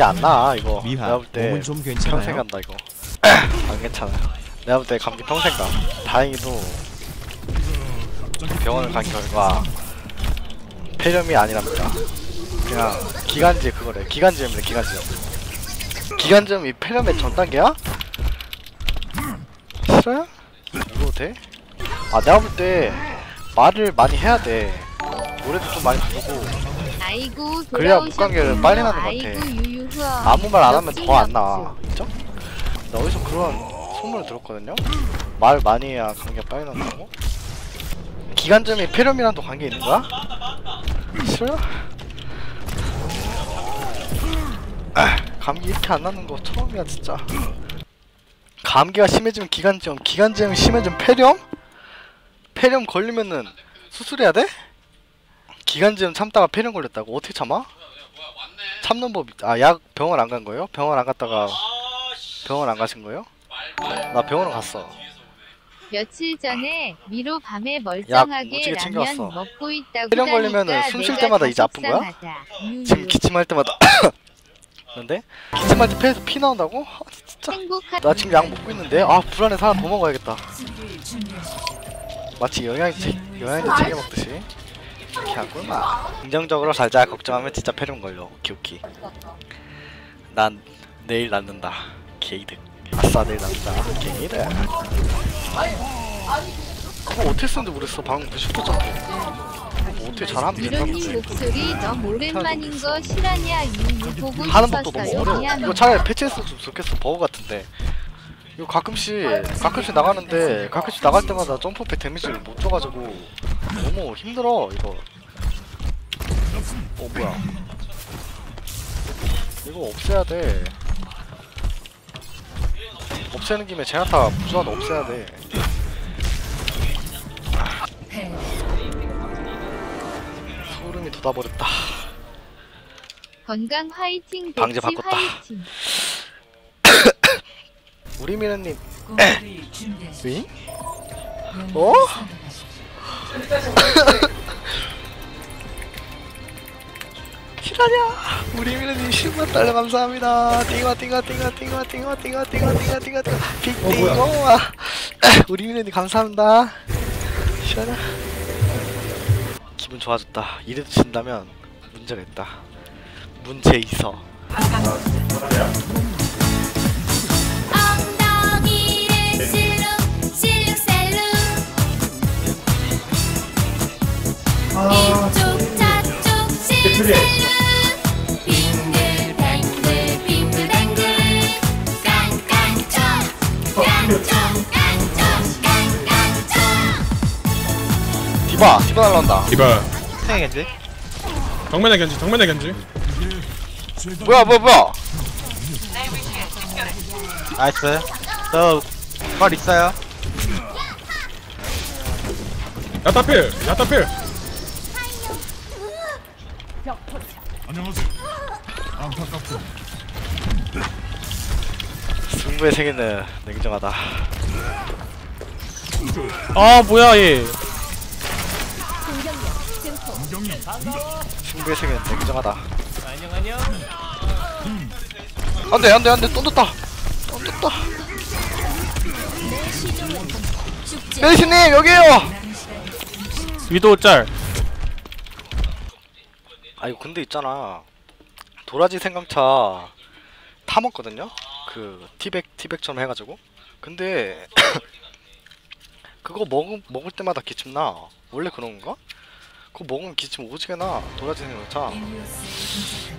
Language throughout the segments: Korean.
감기 안나 이거. 미하, 내가 볼때 몸은 좀 괜찮아요? 평생 간다 이거. 안 괜찮아요. 내가 볼 때 감기 평생 가 다행히도 병원을 간 결과 폐렴이 아니랍니다. 그냥 기관지 그거래. 기관지염이래 기관지염 기관지염이 폐렴의 전 단계야? 싫어요? 이거 돼? 아 내가 볼 때 말을 많이 해야 돼. 노래도 좀 많이 부르고. 아이고 그래야 목감기를 빨리 나는 것 같아. 아무 말 안 하면 더 안 나. 그죠? 나 어디서 그런 소문을 들었거든요? 말 많이 해야 감기가 빨리 난다고? 기관점이 폐렴이랑 또 관계 있는 거야? 싫어요? 아, 감기 이렇게 안 나는 거 처음이야 진짜 감기가 심해지면 기관지염 기관지염이 심해지면 폐렴? 폐렴 걸리면은 수술해야 돼? 기관지염 참다가 폐렴 걸렸다고 어떻게 참아? 참는 법, 있- 아, 약 병원 안 간 거예요? 병원 안 갔다가 병원 안 가신 거예요? 나 병원 갔어. 며칠 전에 미로 밤에 약 멀쩡하게 라면 챙겨왔어. 먹고 있다고 폐렴 걸리면은 숨쉴 내가 때마다 이제 아픈 거야? 유유. 지금 기침할 때마다 근데 기침할 때 폐에서 피 나온다고? 아, 진짜. 나 지금 약 먹고 있는데 아 불안해서 하나 더 먹어야겠다. 마치 영양제 영양제 챙겨 먹듯이 이렇게 하구나. 긍정적으로 살자. 걱정하면 진짜 폐렴 걸려. 오키 오키. 난 내일 낫는다. 게이드. 아싸 내일 낫는다. 게이드. 그거 어떻게 쓰는지 모르겠어. 방금 그 슈퍼 점프. 뭐 어떻게 잘하면 된다 근데. 목소리 너무 오랜만인 거 실화냐 유유 보고 하는 법도 너무 어려워. 이거 차라리 패치했으면 좋겠어. 버그 같은데. 이거 가끔씩 가끔씩 나가는데 가끔씩 나갈 때마다 점프백 데미지를 못 줘가지고 너무 힘들어 이거. 어 뭐야? 이거 없애야 돼. 없애는 김에 제나타 무조건 없애야 돼. 소름이 돋아버렸다. 건강 화이팅 방제 바꿨다. 화이팅 우리 미르님 윙? 어? 실화냐? 우리 미르님 10만 달러 감사합니다. 띵어 띵어 띵어 띵어 띵어 띵어 띵어 띵어 띵어 띵어 빅띵어 우리 미르님 감사합니다. 실화냐? 기분 좋아졌다. 이래도 진다면 문제가 있다. 문제 있어. 엉덩이를 실룩 실룩 셀룩 이쪽 저쪽 실룩셀룩 빙글뱅글 빙글뱅글 깡깡총 깡총 깡총 깡깡총 디바 디바 날라온다. 디바 탱이겠지? 정면에 견지 정면에 견지 뭐야 뭐야 뭐야? 나이스 저걸 있어요 야타필 야타필 승부의 세계는 냉정하다. 아 뭐야 얘 승부의 세계는 냉정하다. 안돼 안돼 안돼 또 떴다. 또 떴다. 메이시님 여기에요. 위도우 짤 아니 근데 있잖아. 도라지 생강차 타 먹거든요. 그 티백 티백처럼 해가지고. 근데 그거 먹 먹을 때마다 기침 나. 원래 그런 건가? 그거 먹으면 기침 오지게 나. 도라지 생강차.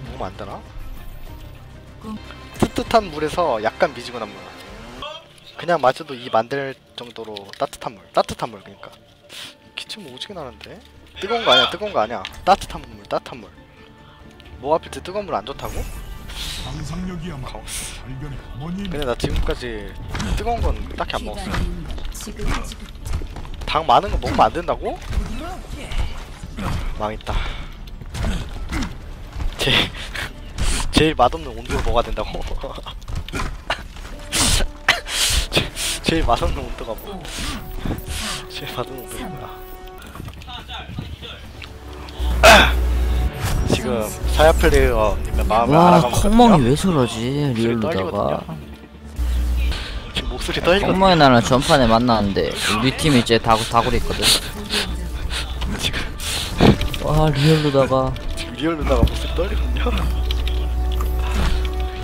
먹으면 안 되나? 뜨뜻한 물에서 약간 미지근한 물. 그냥 마셔도 이 만들 정도로 따뜻한 물. 따뜻한 물 그러니까. 기침 오지게 나는데? 뜨거운 거 아니야. 뜨거운 거 아니야. 따뜻한 물. 따뜻한 물. 목 아플 때 뜨거운 물 안 좋다고? 상상력이야말로 어머니 근데 나 지금까지 뜨거운 건 딱히 안 먹었어. 당 많은 거 먹으면 안 된다고? 망했다. 제 제일 맛없는 온도로 먹어야 된다고? 제, 제일 맛없는 온도가 뭐? 제일 맛없는 온도가 뭐야? 지금 사야 플레이어님의 마음을 와 알아가고 콩멍이 왜 저러지 리얼로다가. 지금 목소리 떨리거든요. 콩멍이 나랑 전판에 만났는데 우리 팀이 이제 다구 다구리 있거든 지금 와 리얼로다가 지금 리얼 누나가 목소리 떨리거든요.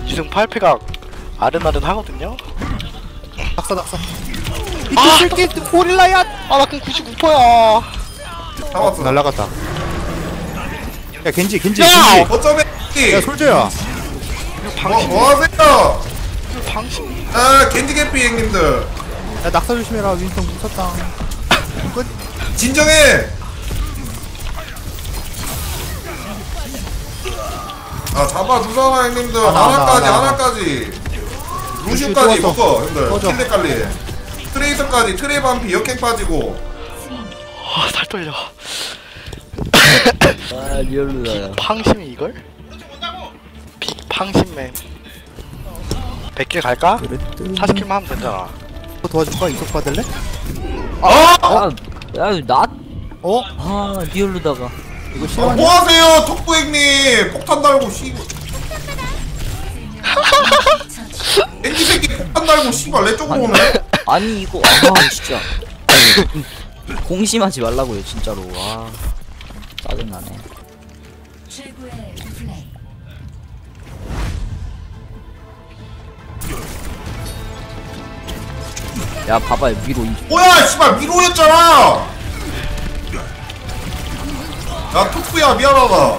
2승 8패가 아른아른 하거든요. 낙사 낙사 아, 새끼 고릴라야. 아, 나 그럼 99%야. 잡았어. 날라갔다 야 겐지 겐지 야! 겐지 어쩌면 야 솔저야 뭐, 뭐 하세요? 방심. 아 겐지 개피 형님들 야 낙사 조심해라 윈스턴 무섭다 진정해. 아 잡아주잖아 형님들 아, 나, 나, 하나까지 나, 나. 하나까지 왔어. 먹어 형들 꺼져. 킬렉 관리 트레이서까지 트레이 반피 역행 빠지고 아, 살 떨려. 아 리얼로다가 팡심이 이걸? 빅팡심맨. 100킬 갈까? 40킬만 하면 되잖아. 또 도와줄까? 이속 받을래? 야야나 어? 아 리얼로다가. 이거 아, 싫어하냐? 뭐 하세요 톡부 형님? 폭탄 달고 씨 겐지 새끼 폭탄 달고 씨발 내 쪽으로 오네. 아니 이거 아 진짜. 아니, 공심하지 말라고요 진짜로. 와 짜증나네 야 봐봐 위로 이 뭐야 씨발 미로였잖아 야 톡부야 미안하다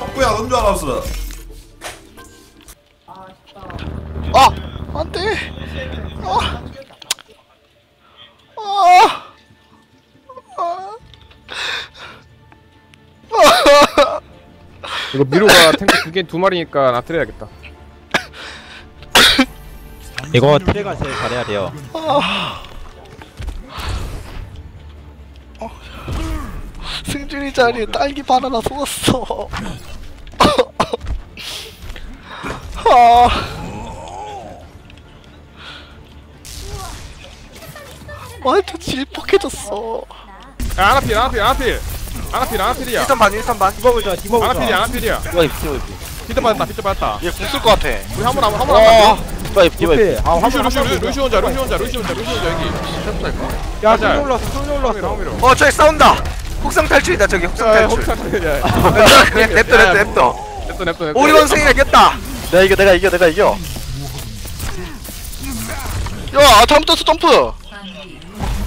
톡부야 넌 줄 알았어 아! 안돼! 아! 아! 이거 미로가 탱크 두 개 두 마리니까 나트려야겠다. 이거 트레가 제일 잘해야 돼요. 승준이 자리에 딸기 바나나 쏟았어. 아. 완전 질퍽해졌어. 야 아나필 아나필 아나필 아나필 아나필이야. 1선 반 1선 반. 디버블 좋아 디버블 아나필이야 아나필이야. 디버블 디버블. 피트 받았다 피트 받았다 얘 궁쓸 것 같아. 우리 한번 한번 한번 와 한번. 디버블 디버블. 아 루시 루시 루시 루시 혼자 루시 혼자 루시 혼자 루시 혼자 여기. 야. 손이 올랐어 손이 올랐어. 황미로 어 저기 싸운다. 혹성 탈출이다 저기 혹성 야 탈출. 그냥 냅둬 냅둬 냅둬. 냅둬 냅둬 냅둬. 우리 원숭이가 이겼다. 내가 이겨 내가 이겨 내가 이겨. 야 아, 잘못했어 점프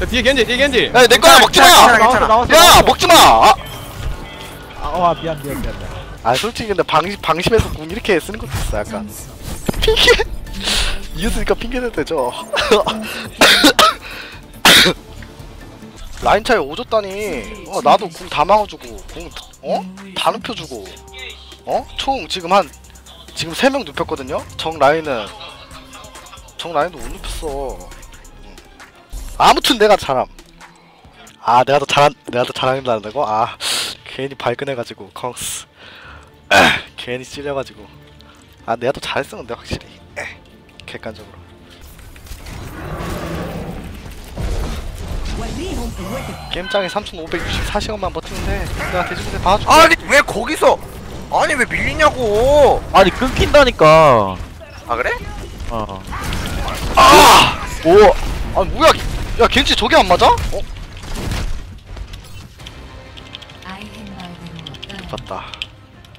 야 뒤에 겐지 뒤에 겐지. 야 내 거야 먹지 마 괜찮아 괜찮아. 나왔어 야 먹지 마. 아, 아 미안 미안 미안 아 솔직히 근데 방, 방심해서 궁 이렇게 쓰는 것도 있어 약간. 핑계. 이겼으니까 핑계도 되죠. 라인 차이 오졌다니. 어 나도 궁다 막아주고 궁 어? 다 눕혀주고. 어? 총 지금 한 지금 3명 눕혔거든요? 정 라인은. 정 라인도 못 눕혔어. 음. 아무튼 내가 잘함. 아 내가 더 잘한 내가 더 잘한다는 거? 아 괜히 발끈해가지고 컹스. 괜히 찔려가지고. 아 내가 더 잘했었는데 확실히. 에, 객관적으로. 게임장에 3564시간만 버티는데 내가 대중한테 봐줄게. 아니 왜 거기서? 아니 왜 밀리냐고! 아니 끊긴다니까. 아 그래? 어. 아! 오! 아 뭐야 야 겐지 저게 안 맞아? 어? 맞다.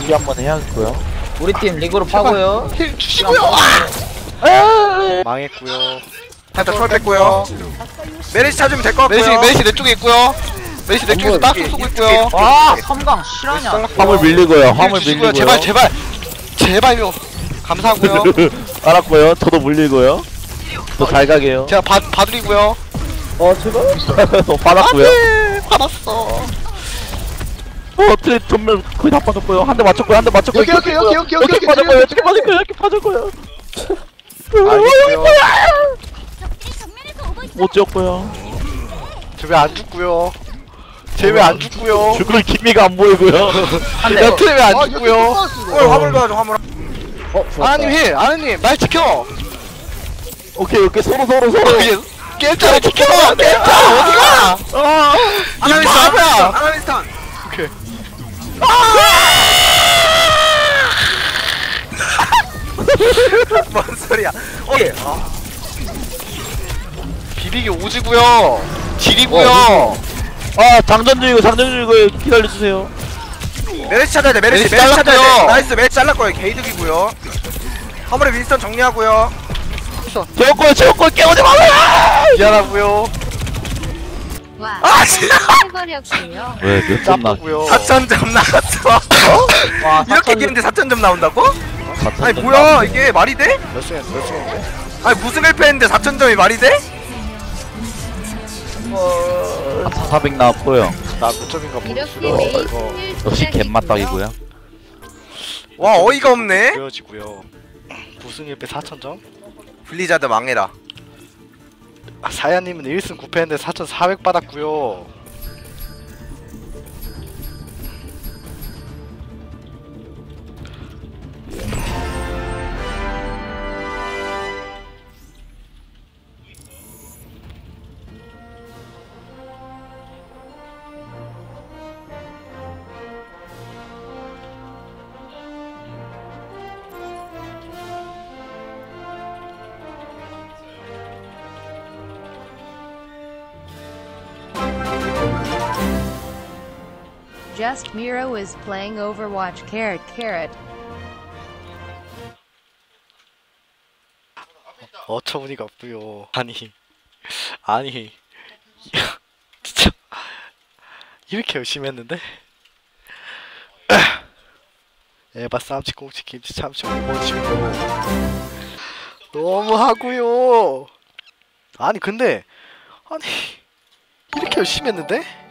우리 한번 해야겠고요? 우리 팀 리그로 파고요. 힐 주시고요! 아! 망했고요. 일단 철 뺐고요. 메리시 찾으면 될 것 같고요. 메시 메시 내 쪽에 있고요. 메시 내 쪽에서 딱 쏘고 있고요. 와 섬광 실화냐? 화물 밀리고요 힐 화물 밀리고요. 제발 제발 제발요. 감사하고요. 알았고요. 저도 물리고요. 저잘 가게요. 제가 봐, 봐드리고요 어 제가 저 받았고요. 안돼 받았어. 어 트레 전면 거의 다 빠졌고요. 한 대 맞췄고요 한 대 맞췄고요. 여기, 여기, 여기, 여기, 여기, 여기 빠졌고요 여기 빠졌고요 여기 빠졌고요. 알겠고요. 못 지었고요. 쟤왜안 죽고요? 쟤왜안 죽고요? 죽을 기미가 안 보이고요. 야트 왜안 죽고요? 어. 화물 도와줘 화물. 어 아님 힐 아님 날 지켜. 오케이 오케이. 서로 서로 서로 이게 깼잖아 지켜 깼잖아 어디가? 어 아나미스탄 바보야. 아나미스탄. 오케이. 뭔 소리야. 오케이 어, 비비기 오지구요. 딜이구요. 아 장전 중이고 장전 중이고 기다려주세요. 메르시 찾아야 돼 메르시 메르시 메르시 찾아야 잘랐고요. 돼 나이스 메르시 잘랄 거예요. 게이득이고요. 화물에 윈스턴 정리하고요 제어골 제어골 깨우지 마세요 미안하구요. 와, 아, 진짜. 해버렸고요. 왜몇 짬뽕구요. 4천점 나왔어. 와 이렇게 끼는데 4천점 나온다고? 아니 뭐야? 이게 말이 돼? 몇 승했어 몇 승했는데? 아니 무슨 1패 했는데 4천점이 말이 돼? 400 나왔고요. 나몇 점인가 이렇게 보여주고 매일 이거 승률 역시 조작이고요. 갯맛박이고요. 와 어이가 없네. 보여지고요. 무승 1패 4천 점 블리자드 망해라. 아, 사야님은 1승 9패인데 4,400 받았고요 Just Miro is playing Overwatch. Carrot carrot. 어처구니가 없고요. 아니. 아니. 진짜. 이렇게 열심히 했는데? 에바 쌈치 꽁치 김치 참치 오버치고. 너무 하고요. 아니 근데. 아니. 이렇게 열심히 했는데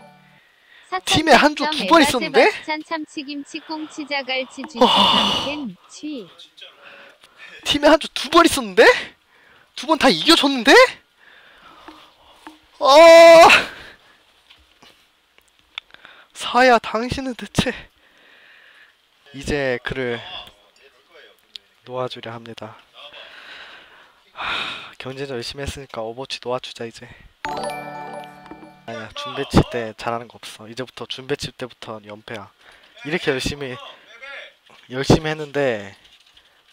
팀에 있었는데? 찬 참치김치 꽁치 자갈치 주스 삼캔 취. 팀에 한주두번 있었는데? 두 번 다 이겨줬는데? 어 사야 당신은 대체 이제 그를 놓아주려 합니다. 하, 경쟁전 열심히 했으니까 오버워치 놓아주자 이제 아니야 준배치 때 잘하는 거 없어 이제부터 준배치 때부터 연패야 이렇게 열심히 열심히 했는데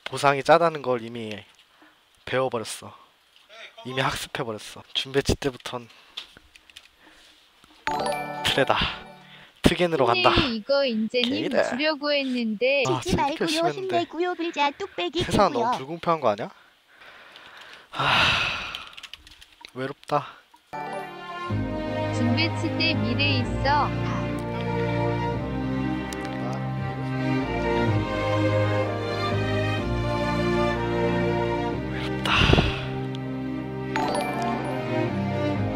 보상이 짜다는 걸 이미 배워버렸어. 이미 학습해버렸어. 준비치 때부턴 트레다. 트겐으로 간다. 이거 인제님 게이래. 주려고 했는데 아, 진짜 이렇게 열심히 했는데 불자 뚝배기 세상 너무 불공평한 거 아니야? 하... 외롭다. 때 미래 있어.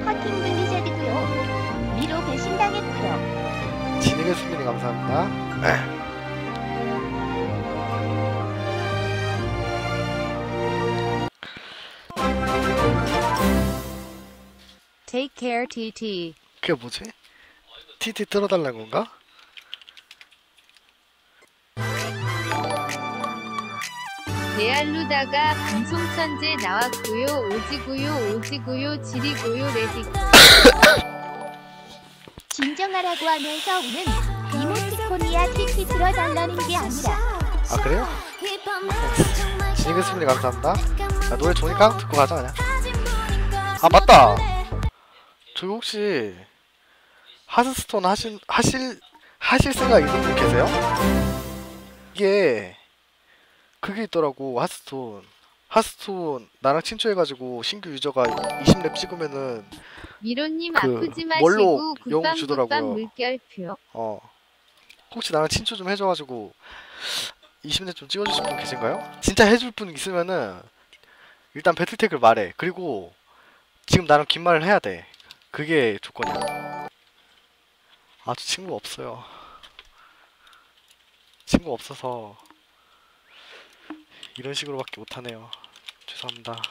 커팅 블리자드고요. 미로 배신당했고요. 진익의 수민이 감사합니다. Take care TT. 그게 뭐지? TT 틀어달라는 건가? 레알루다가 방송 천재 나왔고요. 오지구요 오지구요 지리고요 레디. 진정하라고 하면서 우는 이모티콘이야 TT 들어달라는 게 아니라 아 그래요? 수민이 감사합니다. 야, 노래 좋으니까 듣고 가자 그냥. 아 맞다. 저기 혹시 하스스톤 하실 하실 하실 생각 있는 분 계세요? 이게 그게 있더라고 하스스톤. 하스스톤 나랑 친추해가지고 신규 유저가 20렙 찍으면은 미로님 그 아프지 마시고 용 굿밤 주더라고요. 물결표. 어 혹시 나랑 친추 좀 해줘가지고 20렙 좀 찍어주실 분 계신가요? 진짜 해줄 분 있으면은 일단 배틀택을 말해. 그리고 지금 나랑 긴 말을 해야 돼. 그게 조건이야. 아, 저 친구 없어요. 친구 없어서 이런 식으로밖에 못하네요. 죄송합니다.